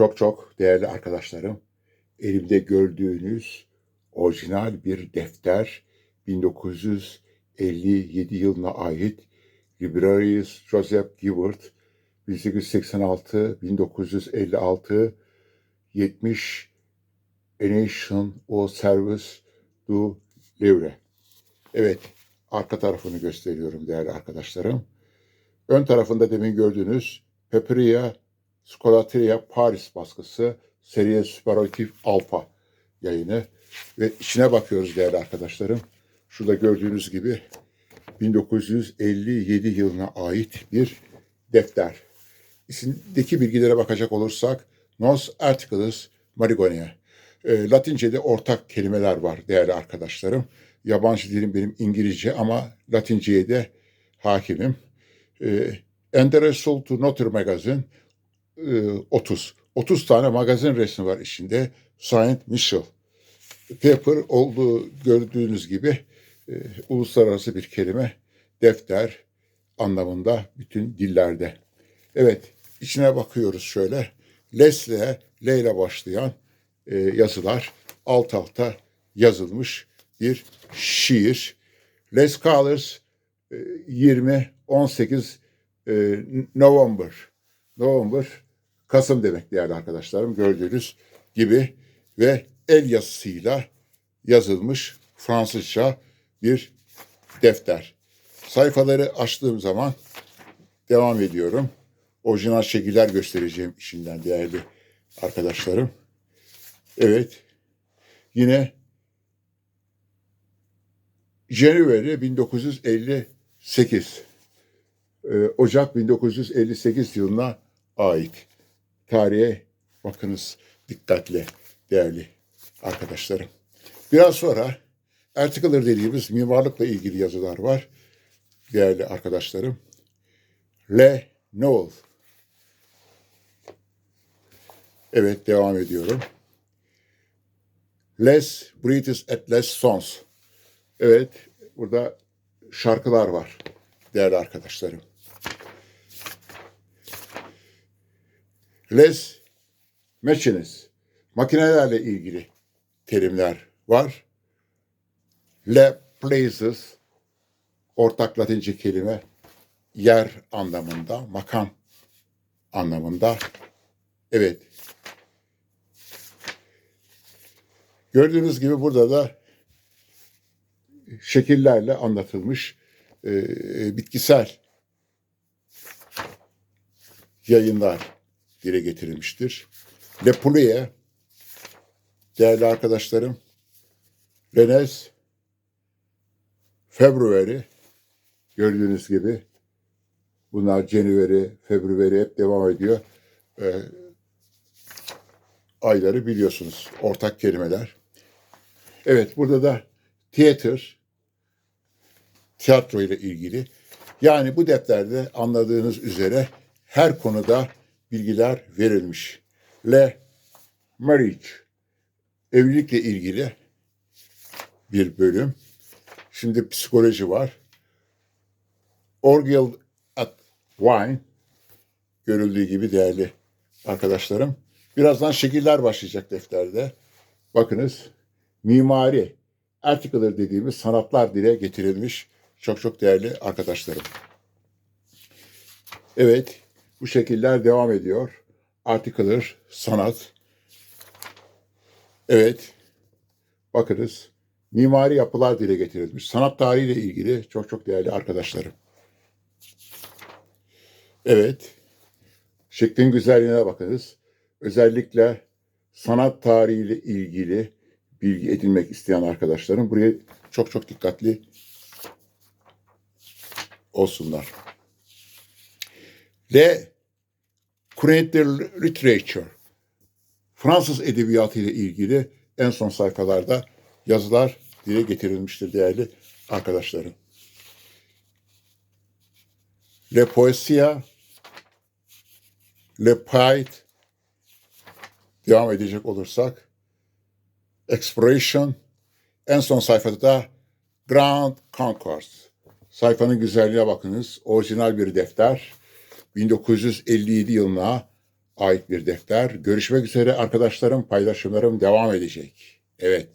Çok çok değerli arkadaşlarım, elimde gördüğünüz orijinal bir defter 1957 yılına ait Librarius Joseph Gilbert 1886-1956 70 Nation o Service du Livre. Evet, arka tarafını gösteriyorum değerli arkadaşlarım. Ön tarafında demin gördüğünüz Peperia Scolatria Paris baskısı Serie Superlatif Alpha yayını ve içine bakıyoruz değerli arkadaşlarım. Şurada gördüğünüz gibi 1957 yılına ait bir defter. İçindeki bilgilere bakacak olursak Nos Articles Marigonia. E, Latince'de ortak kelimeler var değerli arkadaşlarım. Yabancı dilim benim İngilizce ama Latince'ye de hakimim. E, Enderesul to Notre Magazine 30. 30 tane magazin resmi var içinde. Saint Michel. Paper olduğu gördüğünüz gibi e, uluslararası bir kelime. Defter anlamında bütün dillerde. Evet, içine bakıyoruz şöyle. Lesle, L ile başlayan e, yazılar alt alta yazılmış bir şiir. Les Scholars e, 20 18 e, November. November Kasım demek değerli arkadaşlarım gördüğünüz gibi ve el yazısıyla yazılmış Fransızca bir defter. Sayfaları açtığım zaman devam ediyorum. Orijinal şekiller göstereceğim işinden değerli arkadaşlarım. Evet. Yine January 1958. Ee, Ocak 1958 yılına ait. Tarihe bakınız dikkatle değerli arkadaşlarım. Biraz sonra article dediğimiz mimarlıkla ilgili yazılar var değerli arkadaşlarım. Le Noel. Evet devam ediyorum. Les British at Les Sons. Evet burada şarkılar var değerli arkadaşlarım. Les Machines. Makinelerle ilgili terimler var. Le Places ortak Latince kelime yer anlamında, makam anlamında. Evet. Gördüğünüz gibi burada da şekillerle anlatılmış e, bitkisel yayınlar dile getirilmiştir. Le Poulet, değerli arkadaşlarım, Renes, February, gördüğünüz gibi bunlar January, February hep devam ediyor. Ee, ayları biliyorsunuz, ortak kelimeler. Evet, burada da theater, tiyatro ile ilgili. Yani bu defterde anladığınız üzere her konuda bilgiler verilmiş. Le marriage, evlilikle ilgili bir bölüm. Şimdi psikoloji var. Orgel at Wine, görüldüğü gibi değerli arkadaşlarım. Birazdan şekiller başlayacak defterde. Bakınız, mimari, article dediğimiz sanatlar dile getirilmiş. Çok çok değerli arkadaşlarım. Evet, bu şekiller devam ediyor. Article, sanat. Evet, bakınız mimari yapılar dile getirilmiş. Sanat tarihiyle ilgili çok çok değerli arkadaşlarım. Evet, şeklin güzelliğine bakınız. Özellikle sanat tarihiyle ilgili bilgi edinmek isteyen arkadaşlarım buraya çok çok dikkatli olsunlar. Le Current Literature Fransız edebiyatı ile ilgili en son sayfalarda yazılar dile getirilmiştir değerli arkadaşlarım. Le Poesia, Le Pait, devam edecek olursak, Expression, en son sayfada da Grand Concourse. Sayfanın güzelliğine bakınız. Orijinal bir defter. 1957 yılına ait bir defter. Görüşmek üzere arkadaşlarım, paylaşımlarım devam edecek. Evet.